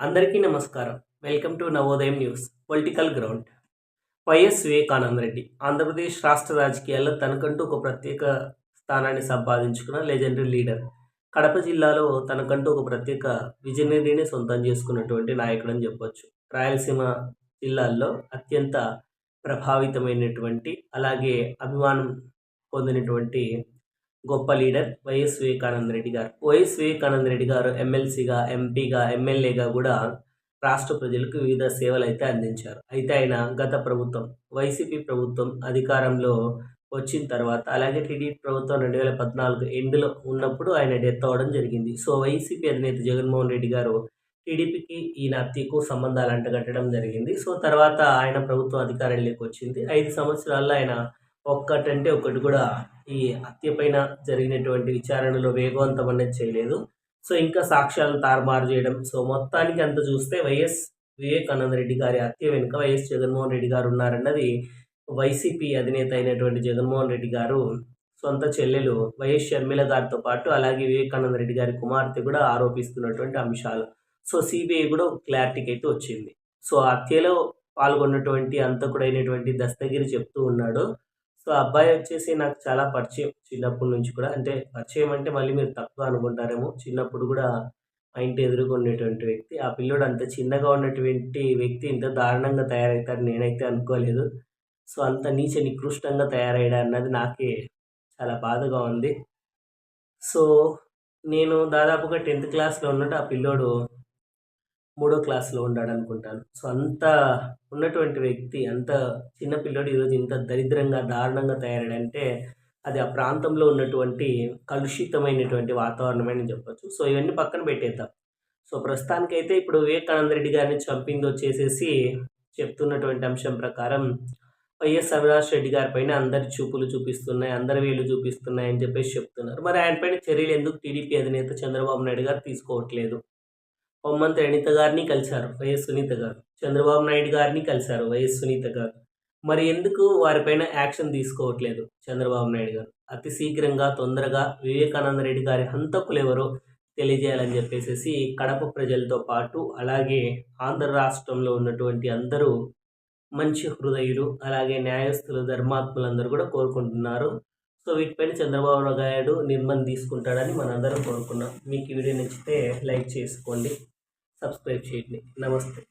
అందరికీ నమస్కారం. Welcome to Navodayam news political ground. YS Vivekananda Reddy Andhra Pradesh రాష్ట్ర రాజకీయాల్లో తనకంటూ ఒక ప్రత్యేక స్థానాన్ని సంపాదించుకున్న లెజెండరీ లీడర్. కడప జిల్లాలో తనకంటూ ఒక ప్రత్యేక విజనరీని సొంతం చేసుకున్నటువంటి నాయకుడు అని చెప్పొచ్చు. రాయలసీమ జిల్లాల్లో అత్యంత ప్రభావితమైనటువంటి అలాగే అభిమానం పొందినటువంటి గొప్ప లీడర్ వైఎస్ వివేకానంద రెడ్డి గారు. వైఎస్ వివేకానంద రెడ్డి గారు ఎమ్మెల్సీగా ఎంపీగా ఎమ్మెల్యేగా కూడా రాష్ట్ర ప్రజలకు వివిధ సేవలు అయితే అందించారు. అయితే ఆయన గత ప్రభుత్వం వైసీపీ ప్రభుత్వం అధికారంలో వచ్చిన తర్వాత అలాగే టీడీపీ ప్రభుత్వం రెండు వేల పద్నాలుగు ఎండ్లో ఉన్నప్పుడు ఆయన డెత్ అవ్వడం జరిగింది. సో వైసీపీ అధినేత జగన్మోహన్ రెడ్డి గారు టీడీపీకి ఈయన అత్యకు సంబంధాలు అంటగట్టడం జరిగింది. సో తర్వాత ఆయన ప్రభుత్వం అధికారంలోకి వచ్చింది. ఐదు సంవత్సరాల్లో ఆయన ఒక్కటంటే ఒకటి కూడా ఈ హత్య పైన జరిగినటువంటి విచారణలో వేగవంతం అనేది చేయలేదు. సో ఇంకా సాక్ష్యాలను తారుమారు చేయడం. సో మొత్తానికి అంత చూస్తే వైఎస్ వివేకానంద రెడ్డి గారి హత్య వెనుక వైఎస్ జగన్మోహన్ రెడ్డి గారు ఉన్నారన్నది వైసీపీ అధినేత అయినటువంటి జగన్మోహన్ రెడ్డి గారు సొంత చెల్లెలు వైఎస్ షర్మిల గారితో పాటు అలాగే వివేకానంద రెడ్డి గారి కుమార్తె కూడా ఆరోపిస్తున్నటువంటి అంశాలు. సో సిబిఐ కూడా క్లారిటీకి అయితే వచ్చింది. సో హత్యలో పాల్గొన్నటువంటి అంతకుడైనటువంటి దస్తగిరి చెప్తూ ఉన్నాడు. సో అబ్బాయి వచ్చేసి నాకు చాలా పరిచయం చిన్నప్పటి నుంచి కూడా. అంటే పరిచయం అంటే మళ్ళీ మీరు తక్కువ అనుకుంటారేమో. చిన్నప్పుడు కూడా మా ఇంటి ఎదురుగా ఉండేటువంటి వ్యక్తి. ఆ పిల్లోడు అంత చిన్నగా ఉన్నటువంటి వ్యక్తి ఇంత దారుణంగా తయారవుతారు నేనైతే అనుకోలేదు. సో అంత నీచ నికృష్టంగా తయారయ్యాడు అన్నది నాకే చాలా బాధగా ఉంది. సో నేను దాదాపుగా టెన్త్ క్లాస్లో ఉన్నట్టు ఆ పిల్లోడు మూడో క్లాస్లో ఉన్నాడు అనుకుంటాను సో అంత ఉన్నటువంటి వ్యక్తి అంత చిన్న పిల్లోడు ఈరోజు ఇంత దరిద్రంగా దారుణంగా తయారాడంటే అది ఆ ప్రాంతంలో ఉన్నటువంటి కలుషితమైనటువంటి వాతావరణం అని చెప్పొచ్చు. సో ఇవన్నీ పక్కన పెట్టేద్దాం. సో ప్రస్తుతానికైతే ఇప్పుడు వివేకానంద రెడ్డి గారిని చంపింది వచ్చేసేసి చెప్తున్నటువంటి అంశం ప్రకారం వైఎస్ అవినాష్ రెడ్డి గారి పైన అందరి చూపులు చూపిస్తున్నాయి అందరి వేలు చూపిస్తున్నాయి అని చెప్పేసి చెప్తున్నారు. మరి ఆయన పైన చర్యలు ఎందుకు టీడీపీ అధినేత చంద్రబాబు నాయుడు గారు తీసుకోవట్లేదు? హోంమంత్రి అనిత గారిని కలిశారు వైఎస్ సునీత గారు. చంద్రబాబు నాయుడు గారిని కలిశారు వైఎస్ సునీత గారు. మరి ఎందుకు వారిపైన యాక్షన్ తీసుకోవట్లేదు చంద్రబాబు నాయుడు గారు? అతి శీఘ్రంగా తొందరగా వివేకానంద రెడ్డి గారి హంతకులు ఎవరో తెలియజేయాలని చెప్పేసి కడప ప్రజలతో పాటు అలాగే ఆంధ్ర రాష్ట్రంలో ఉన్నటువంటి అందరూ మంచి హృదయులు అలాగే న్యాయస్థులు ధర్మాత్ములందరూ కూడా కోరుకుంటున్నారు. సో వీటిపైన చంద్రబాబు నాయుడు నిర్మాణం తీసుకుంటాడని మనందరం కోరుకున్నాం. మీకు ఈ వీడియో నచ్చితే లైక్ చేసుకోండి. సబ్స్క్రైబ్ చేయండి. నమస్తే.